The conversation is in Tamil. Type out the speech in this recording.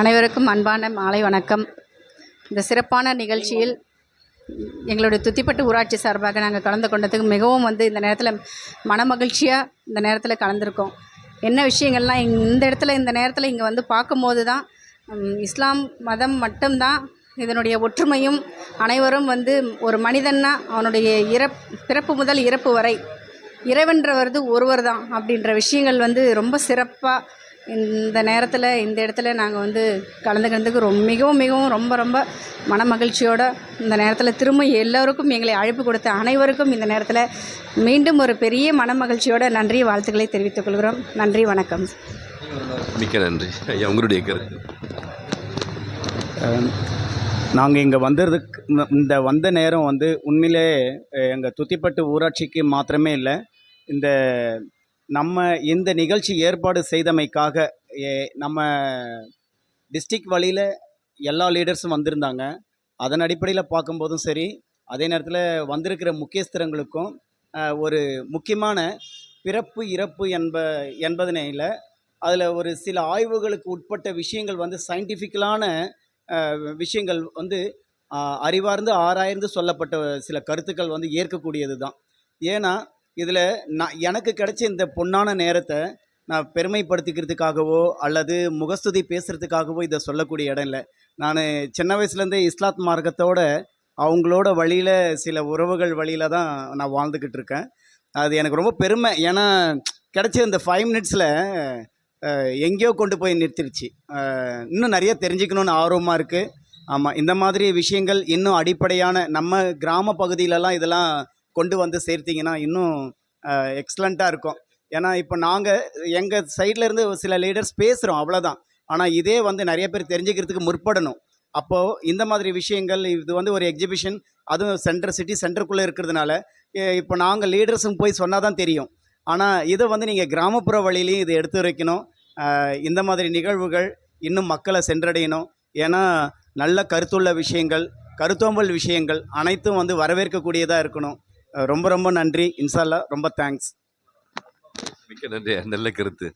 அனைவருக்கும் அன்பான மாலை வணக்கம். இந்த சிறப்பான நிகழ்ச்சியில் எங்களுடைய துத்திப்பட்டு ஊராட்சி சார்பாக நாங்கள் கலந்து கொண்டதுக்கு மிகவும் வந்து இந்த நேரத்தில் மனமகிழ்ச்சியாக இந்த நேரத்தில் கலந்துருக்கோம். என்ன விஷயங்கள்லாம் இந்த இடத்துல இந்த நேரத்தில் இங்கே வந்து பார்க்கும்போது தான் இஸ்லாம் மதம் மட்டும்தான் இதனுடைய ஒற்றுமையும் அனைவரும் வந்து ஒரு மனிதன்னா அவனுடைய இறப் பிறப்பு முதல் இறப்பு வரை இறைவன்றவரது ஒருவர் தான் அப்படின்ற விஷயங்கள் வந்து ரொம்ப சிறப்பாக இந்த நேரத்தில் இந்த இடத்துல நாங்கள் வந்து கலந்துக்கிறதுக்கு ரொம்ப மிகவும் மிகவும் ரொம்ப ரொம்ப மன மகிழ்ச்சியோட இந்த நேரத்தில் திரும்ப எல்லோருக்கும் எங்களை அழைப்பு கொடுத்த அனைவருக்கும் இந்த நேரத்தில் மீண்டும் ஒரு பெரிய மன மகிழ்ச்சியோட நன்றி வாழ்த்துக்களை தெரிவித்துக் கொள்கிறோம். நன்றி வணக்கம். மிக்க நன்றி. ஐயா உங்களுடைய கருத்து. நாங்கள் இங்கே வந்ததுக்கு இந்த- இந்த வந்த நேரம் வந்து உண்மையிலே எங்கள் துத்திப்பட்டு ஊராட்சிக்கு மாத்திரமே இல்லை இந்த நம்ம இந்த நிகழ்ச்சி ஏற்பாடு செய்தமைக்காக நம்ம டிஸ்ட்ரிக்ட் வழியில் எல்லா லீடர்ஸும் வந்திருந்தாங்க. அதன் அடிப்படையில் பார்க்கும்போதும் சரி அதே நேரத்தில் வந்திருக்கிற முக்கியஸ்தரங்களுக்கும் ஒரு முக்கியமான பிறப்பு இறப்பு என்ப என்பதனையில் அதில் ஒரு சில ஆய்வுகளுக்கு உட்பட்ட விஷயங்கள் வந்து சயின்டிஃபிக்கலான விஷயங்கள் வந்து அறிவார்ந்து ஆராய்ந்து சொல்லப்பட்ட சில கருத்துக்கள் வந்து ஏற்கக்கூடியது தான் ஏன்னா இதில் நான் எனக்கு கிடைச்ச இந்த பொன்னான நேரத்தை நான் பெருமைப்படுத்திக்கிறதுக்காகவோ அல்லது முகஸ்துதி பேசுகிறதுக்காகவோ இதை சொல்லக்கூடிய இடம் இல்லை. நான் சின்ன வயசுலேருந்தே இஸ்லாத் மார்க்கத்தோட அவங்களோட வழியில் சில உறவுகள் வழியில் தான் நான் வாழ்ந்துக்கிட்டு இருக்கேன். அது எனக்கு ரொம்ப பெருமை. ஏன்னா கிடச்ச இந்த ஃபைவ் மினிட்ஸில் எங்கேயோ கொண்டு போய் நிறுத்திருச்சு. இன்னும் நிறைய தெரிஞ்சுக்கணுன்னு ஆர்வமாக இருக்குது ஆமாம் இந்த மாதிரி விஷயங்கள் இன்னும் அடிப்படையான நம்ம கிராம பகுதியிலலாம் இதெல்லாம் கொண்டு வந்து சேர்த்தீங்கன்னா இன்னும் எக்ஸலண்ட்டாக இருக்கும். ஏன்னா இப்போ நாங்கள் எங்கள் சைட்லேருந்து சில லீடர்ஸ் பேசுகிறோம் அவ்வளோதான் ஆனால் இதே வந்து நிறைய பேர் தெரிஞ்சுக்கிறதுக்கு முற்படணும். அப்போது இந்த மாதிரி விஷயங்கள் இது வந்து ஒரு எக்ஸிபிஷன் அதுவும் சென்டர் சிட்டி சென்டருக்குள்ளே இருக்கிறதுனால இப்போ நாங்கள் லீடர்ஸும் போய் சொன்னால் தான் தெரியும். ஆனால் இதை வந்து நீங்கள் கிராமப்புற வழியிலையும் இதை எடுத்து வைக்கணும். இந்த மாதிரி நிகழ்வுகள் இன்னும் மக்களை சென்றடையணும். ஏன்னா நல்ல கருத்துள்ள விஷயங்கள் கருத்தோம்பல் விஷயங்கள் அனைத்தும் வந்து வரவேற்கக்கூடியதாக இருக்கணும். ரொம்ப ரொம்ப நன்றி. இன்ஷால்லா ரொம்ப தேங்க்ஸ் மிக்க நன்றி. நல்ல கருத்து.